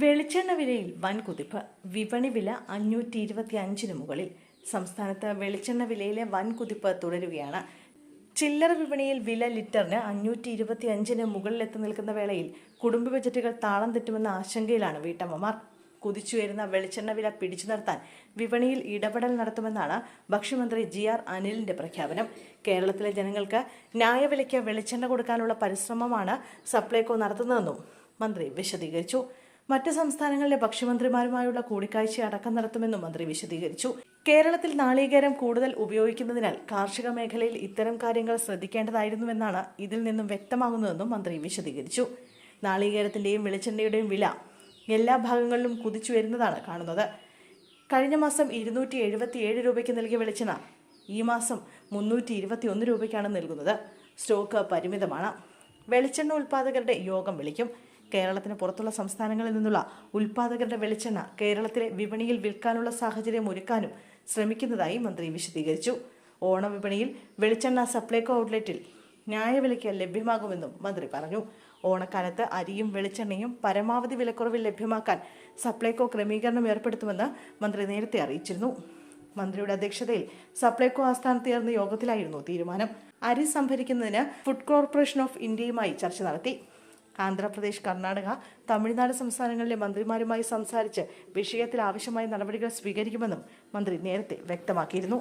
വെളിച്ചെണ്ണ വിലയിൽ വൻ കുതിപ്പ് വിപണി വില അഞ്ഞൂറ്റി ഇരുപത്തി അഞ്ചിന് മുകളിൽ. സംസ്ഥാനത്ത് വെളിച്ചെണ്ണ വിലയിലെ വൻ കുതിപ്പ് തുടരുകയാണ്. ചില്ലറ വിപണിയിൽ വില ലിറ്ററിന് അഞ്ഞൂറ്റി ഇരുപത്തി അഞ്ചിന് മുകളിലെത്തി നിൽക്കുന്ന വേളയിൽ കുടുംബ ബജറ്റുകൾ താളം തെറ്റുമെന്ന ആശങ്കയിലാണ് വീട്ടമ്മമാർ. കുതിച്ചുയരുന്ന വെളിച്ചെണ്ണ വില പിടിച്ചു നിർത്താൻ വിപണിയിൽ ഇടപെടൽ നടത്തുമെന്നാണ് ഭക്ഷ്യമന്ത്രി ജി ആർ അനിലിന്റെ പ്രഖ്യാപനം. കേരളത്തിലെ ജനങ്ങൾക്ക് ന്യായവിലയ്ക്ക് വെളിച്ചെണ്ണ കൊടുക്കാനുള്ള പരിശ്രമമാണ് സപ്ലൈകോ നടത്തുന്നതെന്നും മന്ത്രി വിശദീകരിച്ചു. മറ്റ് സംസ്ഥാനങ്ങളിലെ ഭക്ഷ്യമന്ത്രിമാരുമായുള്ള കൂടിക്കാഴ്ച അടക്കം നടത്തുമെന്നും മന്ത്രി വിശദീകരിച്ചു. കേരളത്തിൽ നാളികേരം കൂടുതൽ ഉപയോഗിക്കുന്നതിനാൽ കാർഷിക മേഖലയിൽ ഇത്തരം കാര്യങ്ങൾ ശ്രദ്ധിക്കേണ്ടതായിരുന്നുവെന്നാണ് ഇതിൽ നിന്നും വ്യക്തമാകുന്നതെന്നും മന്ത്രി വിശദീകരിച്ചു. നാളികേരത്തിന്റെയും വെളിച്ചെണ്ണയുടെയും വില എല്ലാ ഭാഗങ്ങളിലും കുതിച്ചു വരുന്നതാണ് കാണുന്നത്. കഴിഞ്ഞ മാസം ഇരുന്നൂറ്റി എഴുപത്തി ഏഴ് രൂപയ്ക്ക് നൽകിയ വെളിച്ചെണ്ണ ഈ മാസം മുന്നൂറ്റി ഇരുപത്തി ഒന്ന് രൂപയ്ക്കാണ് നൽകുന്നത്. സ്റ്റോക്ക് പരിമിതമാണ്. വെളിച്ചെണ്ണ ഉൽപ്പാദകരുടെ യോഗം വിളിക്കും. കേരളത്തിന് പുറത്തുള്ള സംസ്ഥാനങ്ങളിൽ നിന്നുള്ള ഉൽപാദകരുടെ വെളിച്ചെണ്ണ കേരളത്തിലെ വിപണിയിൽ വിൽക്കാനുള്ള സാഹചര്യം ഒരുക്കാനും ശ്രമിക്കുന്നതായി മന്ത്രി വിശദീകരിച്ചു. ഓണവിപണിയിൽ വെളിച്ചെണ്ണ സപ്ലൈകോ ഔട്ട്ലെറ്റിൽ ന്യായവിലയ്ക്ക് ലഭ്യമാകുമെന്നും മന്ത്രി പറഞ്ഞു. ഓണക്കാലത്ത് അരിയും വെളിച്ചെണ്ണയും പരമാവധി വിലക്കുറവിൽ ലഭ്യമാക്കാൻ സപ്ലൈകോ ക്രമീകരണം ഏർപ്പെടുത്തുമെന്ന് മന്ത്രി നേരത്തെ അറിയിച്ചിരുന്നു. മന്ത്രിയുടെ അധ്യക്ഷതയിൽ സപ്ലൈകോ ആസ്ഥാനത്ത് ചേർന്ന യോഗത്തിലായിരുന്നു തീരുമാനം. അരി സംഭരിക്കുന്നതിന് ഫുഡ് കോർപ്പറേഷൻ ഓഫ് ഇന്ത്യയുമായി ചർച്ച നടത്തി. ആന്ധ്രാപ്രദേശ് കർണാടക തമിഴ്നാട് സംസ്ഥാനങ്ങളിലെ മന്ത്രിമാരുമായി സംസാരിച്ച് വിഷയത്തിൽ ആവശ്യമായ നടപടികൾ സ്വീകരിക്കുമെന്നും മന്ത്രി നേരത്തെ വ്യക്തമാക്കിയിരുന്നു.